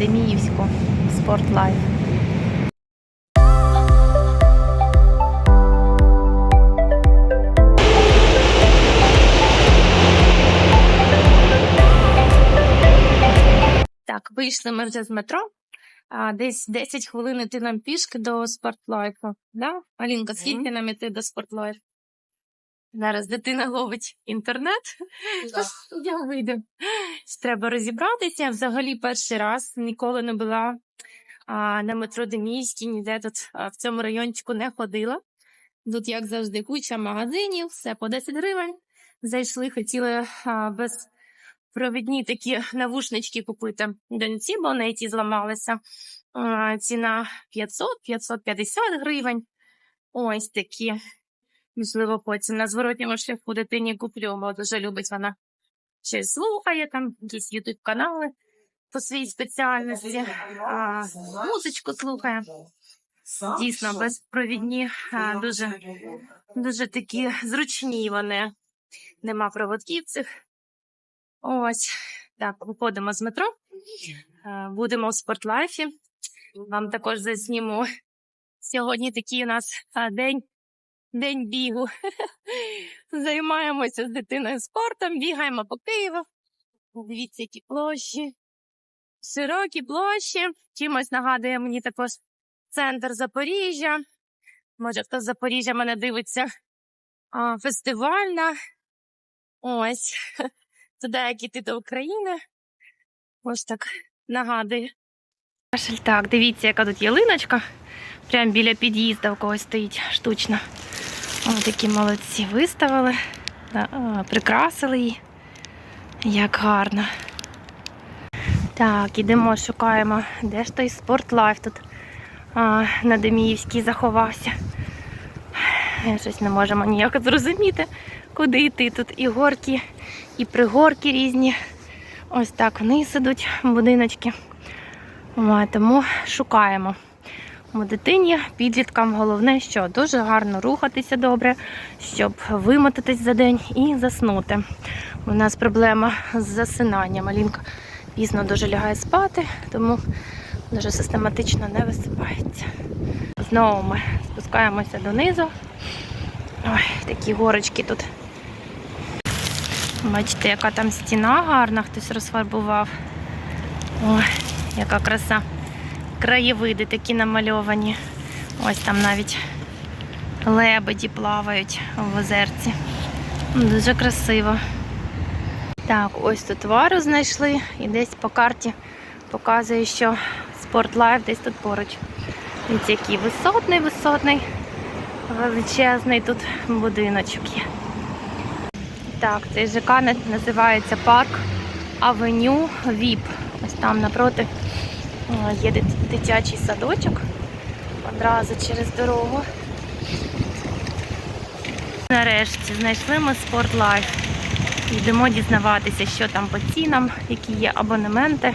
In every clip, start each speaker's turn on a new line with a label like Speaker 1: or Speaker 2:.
Speaker 1: Деміївську спортлайф. Так, вийшли ми вже з метро. А, десь 10 хвилин іти нам пішки до спортлайфу. Да? Алінка, скільки нам іти до спортлайфу? Зараз дитина ловить інтернет. Я вийду. Треба розібратися. Взагалі перший раз ніколи не була а, на метро Демійській, ніде тут а, в цьому райончику не ходила. Тут, як завжди, куча магазинів, все по 10 гривень. Зайшли, хотіли а, без провідні такі навушнички купити доньці, бо на ті зламалися. А, ціна 500-550 гривень. Ось такі. Можливо, потім на зворотньому шляху дитині куплю, бо дуже любить вона щось слухає, там якісь ютуб канали по своїй спеціальності, а, музичку слухає. Дійсно, безпровідні, а, дуже, дуже такі зручні вони. Нема проводків цих. Ось так, виходимо з метро. Е, Будемо в спортлайфі. Вам також засніму. Сьогодні такий у нас день, день бігу. Займаємося з дитиною спортом, бігаємо по Києву. Дивіться, які площі. Широкі площі. Чимось нагадує мені також центр Запоріжжя. Може, хто з Запоріжжя мене дивиться. А, фестивальна. Ось. Туди, як іти до України. Ось так нагадує. Так, дивіться, яка тут ялиночка. Прямо біля під'їзду в когось стоїть штучно. Ось такі молодці виставили, прикрасили її. Як гарно. Так, ідемо, шукаємо, де ж той спортлайф тут а, на Деміївській заховався. Щось не можемо ніяк зрозуміти, куди йти. Тут і горки, і пригорки різні. Ось так вниз ідуть будиночки. Тому шукаємо. Дитині, підліткам головне, що дуже гарно рухатися добре, щоб вимотатись за день і заснути. У нас проблема з засинанням. Алінка пізно дуже лягає спати, тому дуже систематично не висипається. Знову ми спускаємося донизу. Ой, такі горочки тут. Бачите, яка там стіна гарна, хтось розфарбував. Ой, яка краса. Краєвиди такі намальовані. Ось там навіть лебеді плавають в озерці. Дуже красиво. Так, ось тут вару знайшли і десь по карті показує, що спортлайф десь тут поруч. Дивіться, який висотний, висотний, величезний тут будиночок є. Так, цей ЖК називається парк Авеню ВІП. Ось там напроти є дитячий садочок одразу через дорогу. Нарешті знайшли ми спортлайф. Йдемо дізнаватися, що там по цінам, які є абонементи.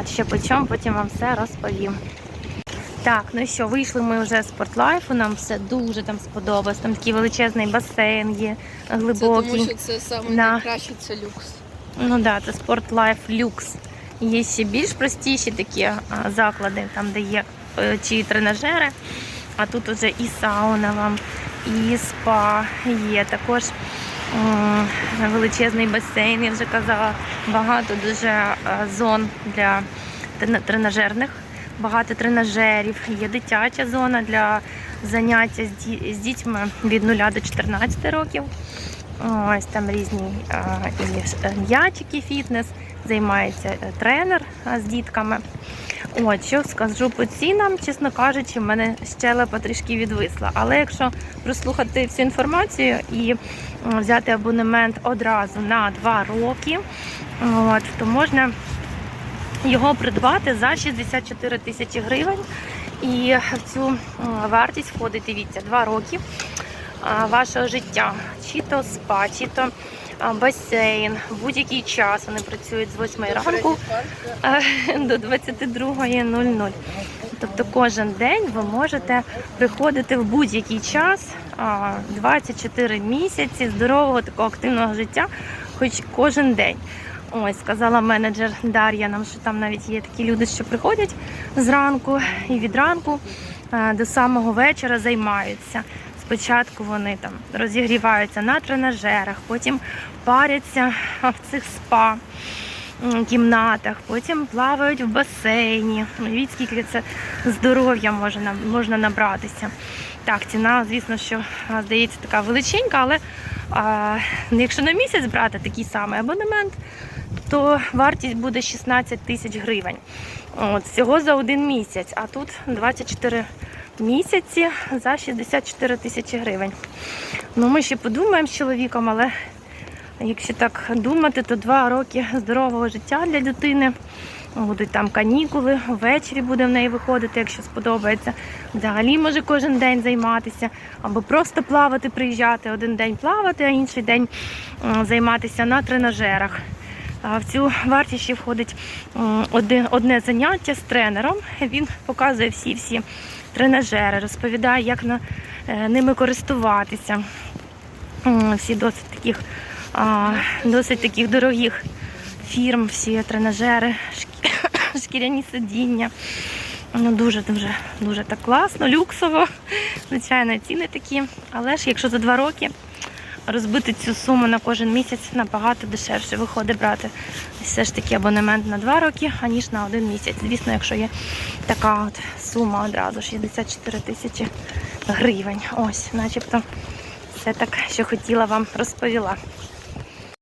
Speaker 1: От, що по чому, потім вам все розповім. Так, ну що, вийшли ми вже з спортлайфу, нам все дуже там сподобалось. Там такий величезний басейн є,
Speaker 2: Це
Speaker 1: глибокий.
Speaker 2: тому, що це саме
Speaker 1: Да.
Speaker 2: найкраще, це люкс.
Speaker 1: Ну да, це спортлайф люкс. Є ще більш простіші такі заклади, там де є е, чи тренажери, а тут уже і сауна вам, і спа є. Також величезний басейн, я вже казала, багато дуже е, зон для тренажерних, багато тренажерів, є дитяча зона для заняття з дітьми від 0 до 14 років. Ось там різні е, м'ячики, фітнес, займається е, тренер з дітками. От, що скажу по цінам, чесно кажучи, в мене щелепа трішки відвисла. Але якщо прослухати всю інформацію і взяти абонемент одразу на 2 роки, от, то можна його придбати за 64 тисячі гривень. І в цю вартість входить, дивіться, 2 роки вашого життя. Чи то спа, чи то басейн, в будь-який час вони працюють з 8 ранку до 22.00. Тобто кожен день ви можете приходити в будь-який час, а, 24 місяці здорового такого активного життя, хоч кожен день. Ось, сказала менеджер Дар'я нам, що там навіть є такі люди, що приходять зранку і від ранку до самого вечора займаються. Спочатку вони там розігріваються на тренажерах, потім паряться в цих спа кімнатах, потім плавають в басейні. Уявіть, скільки це здоров'я можна, можна набратися. Так, ціна, звісно, що здається така величенька, але а, якщо на місяць брати такий самий абонемент, то вартість буде 16 тисяч гривень. От, всього за один місяць, а тут 24 місяці за 64 тисячі гривень. Ну, ми ще подумаємо з чоловіком, але якщо так думати, то два роки здорового життя для дитини. Будуть там канікули, ввечері буде в неї виходити, якщо сподобається. Взагалі може кожен день займатися, або просто плавати, приїжджати, один день плавати, а інший день займатися на тренажерах. В цю вартість ще входить одне, заняття з тренером. Він показує всі-всі тренажери, розповідає, як е, ними користуватися. Всі досить таких, досить таких дорогих фірм, всі тренажери, шкіряні сидіння. Ну, дуже, дуже, дуже так класно, люксово. Звичайно, ціни такі. Але ж якщо за два роки розбити цю суму на кожен місяць набагато дешевше виходить брати все ж таки абонемент на два роки, аніж на один місяць. Звісно, якщо є така от сума одразу 64 тисячі гривень. Ось, начебто, все так, що хотіла вам розповіла.